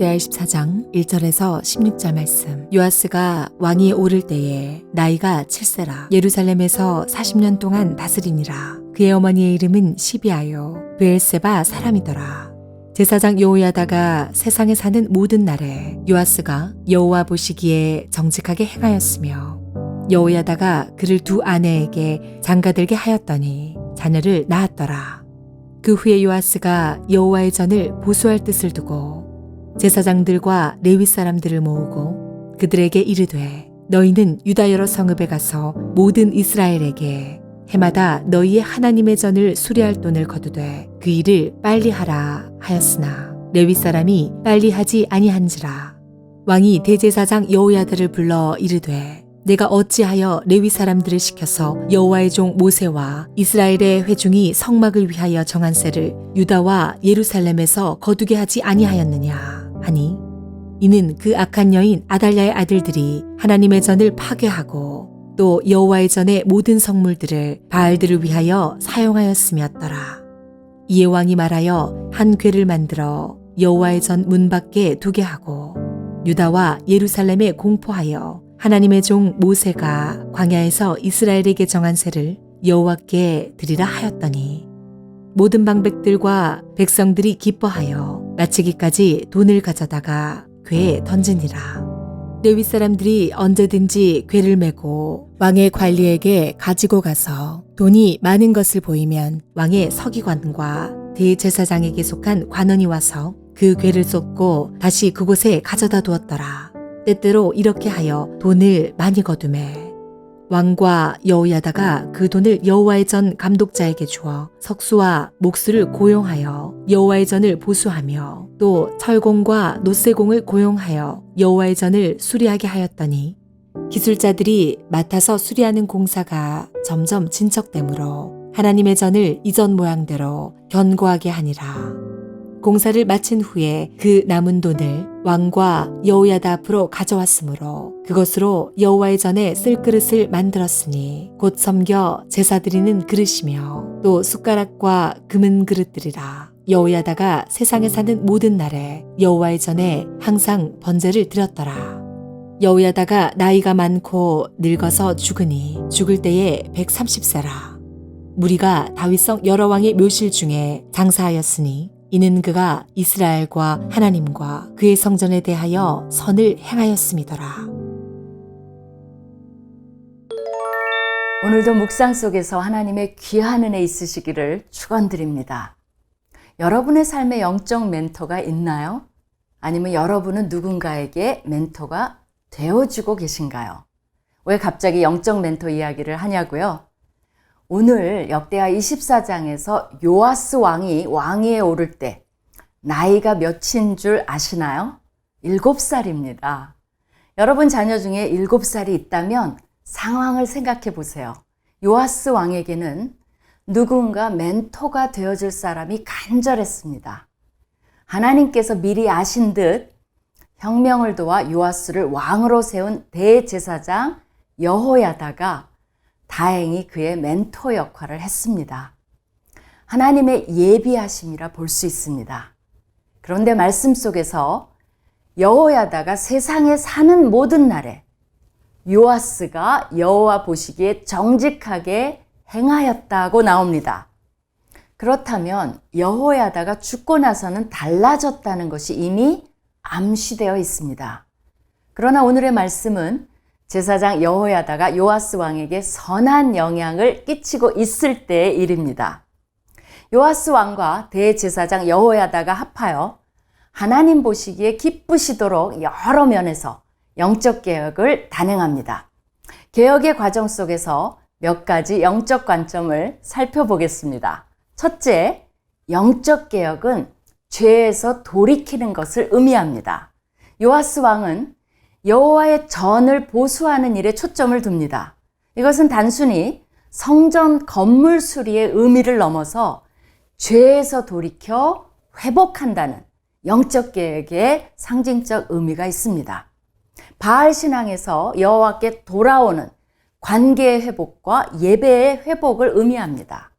역대하 14장 1절에서 16절 말씀. 요아스가 왕이 오를 때에 나이가 7세라 예루살렘에서 40년 동안 다스리니라. 그의 어머니의 이름은 시비아요 브엘세바 사람이더라. 제사장 여호야다가 세상에 사는 모든 날에 요아스가 여호와 보시기에 정직하게 행하였으며 여호야다가 그를 두 아내에게 장가들게 하였더니 자녀를 낳았더라. 그 후에 요아스가 여호와의 전을 보수할 뜻을 두고 제사장들과 레위 사람들을 모으고 그들에게 이르되 너희는 유다 여러 성읍에 가서 모든 이스라엘에게 해마다 너희의 하나님의 전을 수리할 돈을 거두되 그 일을 빨리 하라 하였으나 레위 사람이 빨리 하지 아니한지라. 왕이 대제사장 여호야다를 불러 이르되 내가 어찌하여 레위 사람들을 시켜서 여호와의 종 모세와 이스라엘의 회중이 성막을 위하여 정한 세를 유다와 예루살렘에서 거두게 하지 아니하였느냐 하니 이는 그 악한 여인 아달랴의 아들들이 하나님의 전을 파괴하고 또 여호와의 전의 모든 성물들을 바알들을 위하여 사용하였음이었더라. 이에 왕이 말하여 한 궤를 만들어 여호와의 전 문 밖에 두게 하고 유다와 예루살렘에 공포하여 하나님의 종 모세가 광야에서 이스라엘에게 정한 세를 여호와께 드리라 하였더니 모든 방백들과 백성들이 기뻐하여 마치기까지 돈을 가져다가 괴에 던지니라. 레위 사람들이 언제든지 괴를 메고 왕의 관리에게 가지고 가서 돈이 많은 것을 보이면 왕의 서기관과 대제사장에게 속한 관원이 와서 그 괴를 쏟고 다시 그곳에 가져다 두었더라. 때때로 이렇게 하여 돈을 많이 거두매 왕과 여호야다가 그 돈을 여호와의 전 감독자에게 주어 석수와 목수를 고용하여 여호와의 전을 보수하며 또 철공과 노쇠공을 고용하여 여호와의 전을 수리하게 하였더니 기술자들이 맡아서 수리하는 공사가 점점 진척되므로 하나님의 전을 이전 모양대로 견고하게 하니라. 공사를 마친 후에 그 남은 돈을 왕과 여호야다 앞으로 가져왔으므로 그것으로 여호와의 전에 쓸 그릇을 만들었으니 곧 섬겨 제사 드리는 그릇이며 또 숟가락과 금은 그릇들이라. 여호야다가 세상에 사는 모든 날에 여호와의 전에 항상 번제를 드렸더라. 여호야다가 나이가 많고 늙어서 죽으니 죽을 때에 130세라. 무리가 다윗성 여러 왕의 묘실 중에 장사하였으니 이는 그가 이스라엘과 하나님과 그의 성전에 대하여 선을 행하였음이더라. 오늘도 묵상 속에서 하나님의 귀한 은혜 있으시기를 축원드립니다. 여러분의 삶에 영적 멘토가 있나요? 아니면 여러분은 누군가에게 멘토가 되어주고 계신가요? 왜 갑자기 영적 멘토 이야기를 하냐고요? 오늘 역대하 24장에서 요아스 왕이 왕위에 오를 때 나이가 몇인 줄 아시나요? 7살입니다. 여러분 자녀 중에 7살이 있다면 상황을 생각해 보세요. 요아스 왕에게는 누군가 멘토가 되어줄 사람이 간절했습니다. 하나님께서 미리 아신 듯 혁명을 도와 요아스를 왕으로 세운 대제사장 여호야다가 다행히 그의 멘토 역할을 했습니다. 하나님의 예비하심이라 볼 수 있습니다. 그런데 말씀 속에서 여호야다가 세상에 사는 모든 날에 요아스가 여호와 보시기에 정직하게 행하였다고 나옵니다. 그렇다면 여호야다가 죽고 나서는 달라졌다는 것이 이미 암시되어 있습니다. 그러나 오늘의 말씀은 제사장 여호야다가 요아스 왕에게 선한 영향을 끼치고 있을 때의 일입니다. 요아스 왕과 대제사장 여호야다가 합하여 하나님 보시기에 기쁘시도록 여러 면에서 영적 개혁을 단행합니다. 개혁의 과정 속에서 몇 가지 영적 관점을 살펴보겠습니다. 첫째, 영적 개혁은 죄에서 돌이키는 것을 의미합니다. 요아스 왕은 여호와의 전을 보수하는 일에 초점을 둡니다. 이것은 단순히 성전 건물 수리의 의미를 넘어서 죄에서 돌이켜 회복한다는 영적 계획의 상징적 의미가 있습니다. 바알 신앙에서 여호와께 돌아오는 관계의 회복과 예배의 회복을 의미합니다.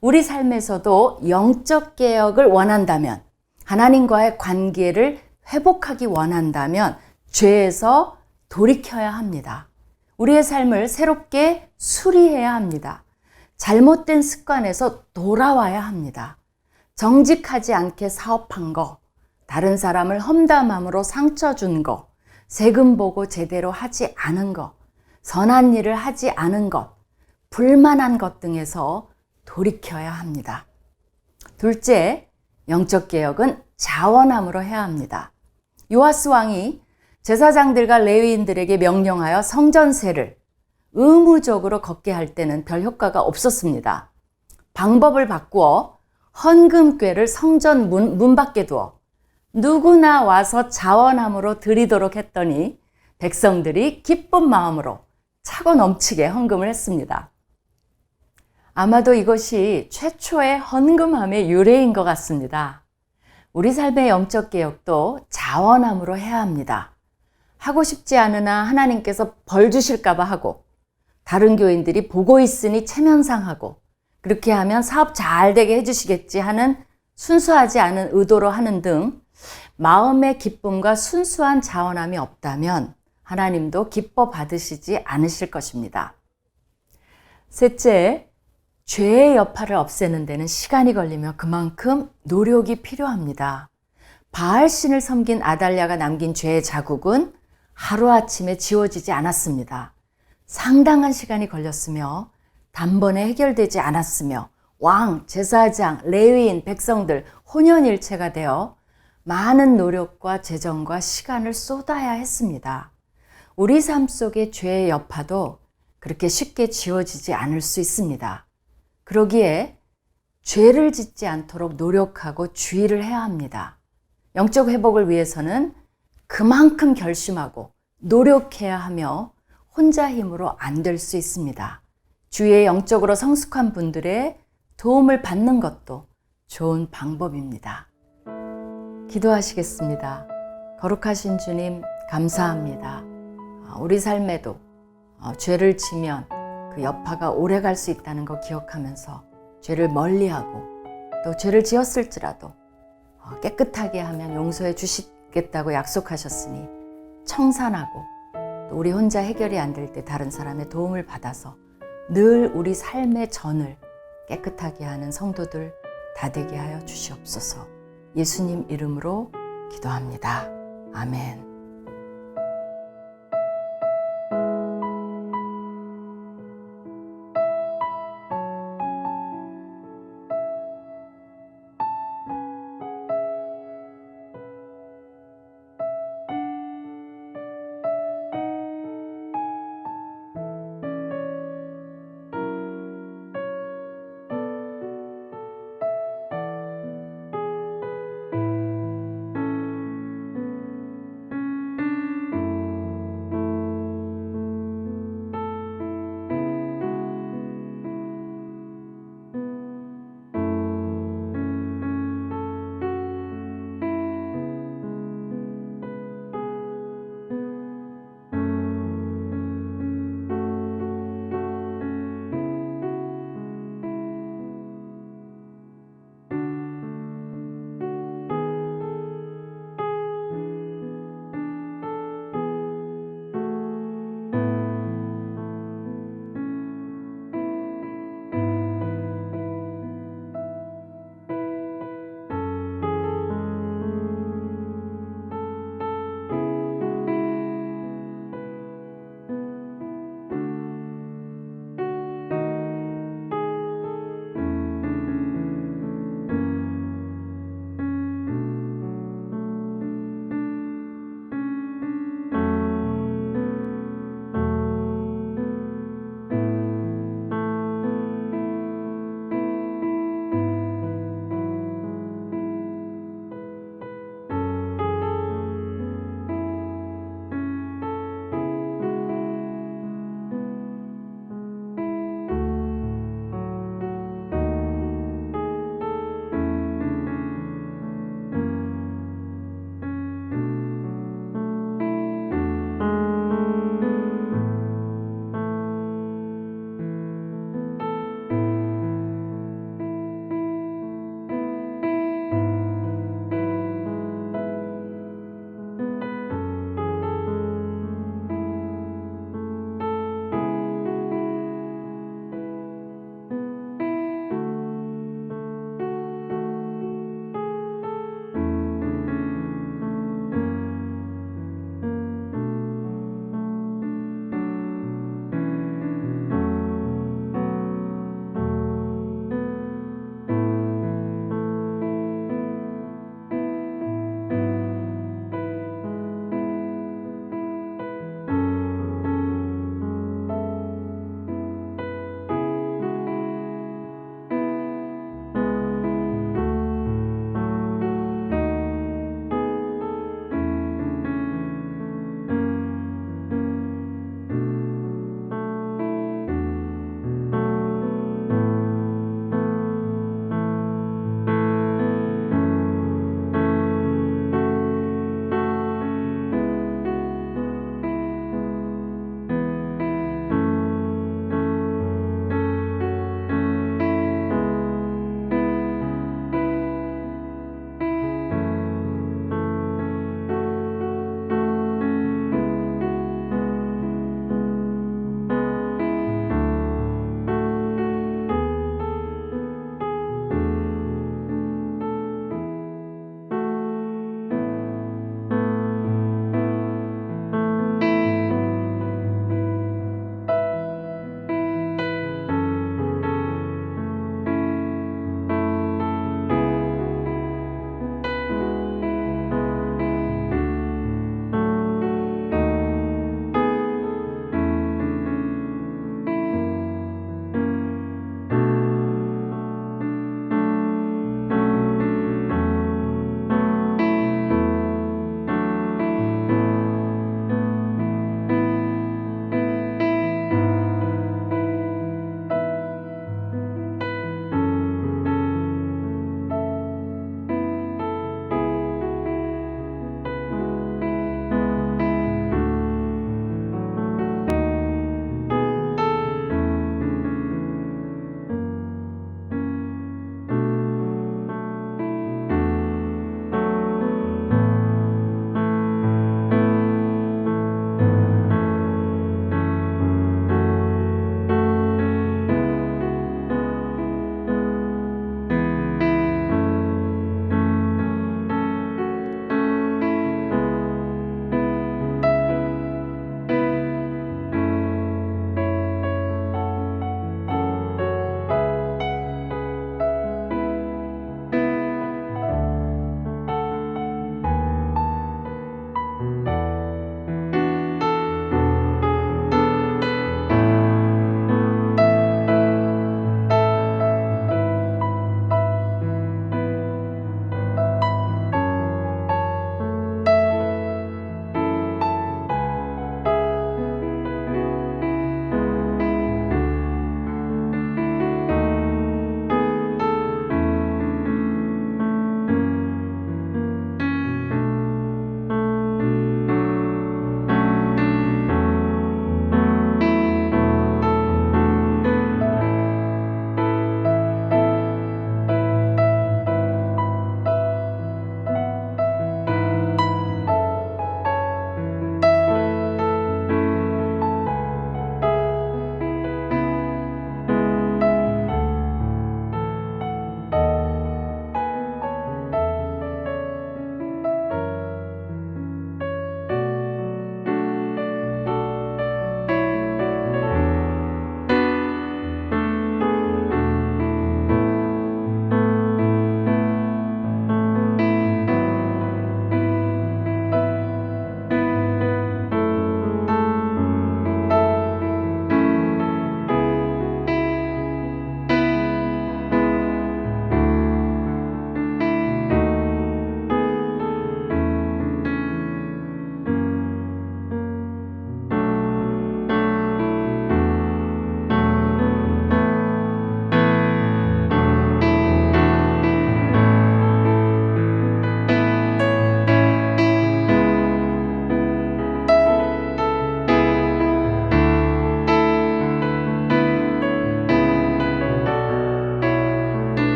우리 삶에서도 영적 개혁을 원한다면 하나님과의 관계를 회복하기 원한다면 죄에서 돌이켜야 합니다. 우리의 삶을 새롭게 수리해야 합니다. 잘못된 습관에서 돌아와야 합니다. 정직하지 않게 사업한 거, 다른 사람을 험담함으로 상처 준 거, 세금 보고 제대로 하지 않은 것, 선한 일을 하지 않은 것, 불만한 것 등에서 돌이켜야 합니다. 둘째, 영적 개혁은 자원함으로 해야 합니다. 요아스 왕이 제사장들과 레위인들에게 명령하여 성전세를 의무적으로 걷게 할 때는 별 효과가 없었습니다. 방법을 바꾸어 헌금괴를 성전 문, 문 밖에 두어 누구나 와서 자원함으로 드리도록 했더니 백성들이 기쁜 마음으로 차고 넘치게 헌금을 했습니다. 아마도 이것이 최초의 헌금함의 유래인 것 같습니다. 우리 삶의 영적 개혁도 자원함으로 해야 합니다. 하고 싶지 않으나 하나님께서 벌 주실까봐 하고, 다른 교인들이 보고 있으니 체면상 하고, 그렇게 하면 사업 잘 되게 해주시겠지 하는 순수하지 않은 의도로 하는 등 마음의 기쁨과 순수한 자원함이 없다면 하나님도 기뻐 받으시지 않으실 것입니다. 셋째, 죄의 여파를 없애는 데는 시간이 걸리며 그만큼 노력이 필요합니다. 바알신을 섬긴 아달랴가 남긴 죄의 자국은 하루아침에 지워지지 않았습니다. 상당한 시간이 걸렸으며 단번에 해결되지 않았으며 왕, 제사장, 레위인, 백성들 혼연일체가 되어 많은 노력과 재정과 시간을 쏟아야 했습니다. 우리 삶 속의 죄의 여파도 그렇게 쉽게 지워지지 않을 수 있습니다. 그러기에 죄를 짓지 않도록 노력하고 주의를 해야 합니다. 영적 회복을 위해서는 그만큼 결심하고 노력해야 하며 혼자 힘으로 안 될 수 있습니다. 주위의 영적으로 성숙한 분들의 도움을 받는 것도 좋은 방법입니다. 기도하시겠습니다. 거룩하신 주님, 감사합니다. 아, 우리 삶에도 어, 죄를 지면 그 여파가 오래 갈 수 있다는 거 기억하면서 죄를 멀리하고 또 죄를 지었을지라도 어, 깨끗하게 하면 용서해 주시 겠다고 약속하셨으니 청산하고 또 우리 혼자 해결이 안 될 때 다른 사람의 도움을 받아서 늘 우리 삶의 전을 깨끗하게 하는 성도들 다 되게 하여 주시옵소서. 예수님 이름으로 기도합니다. 아멘.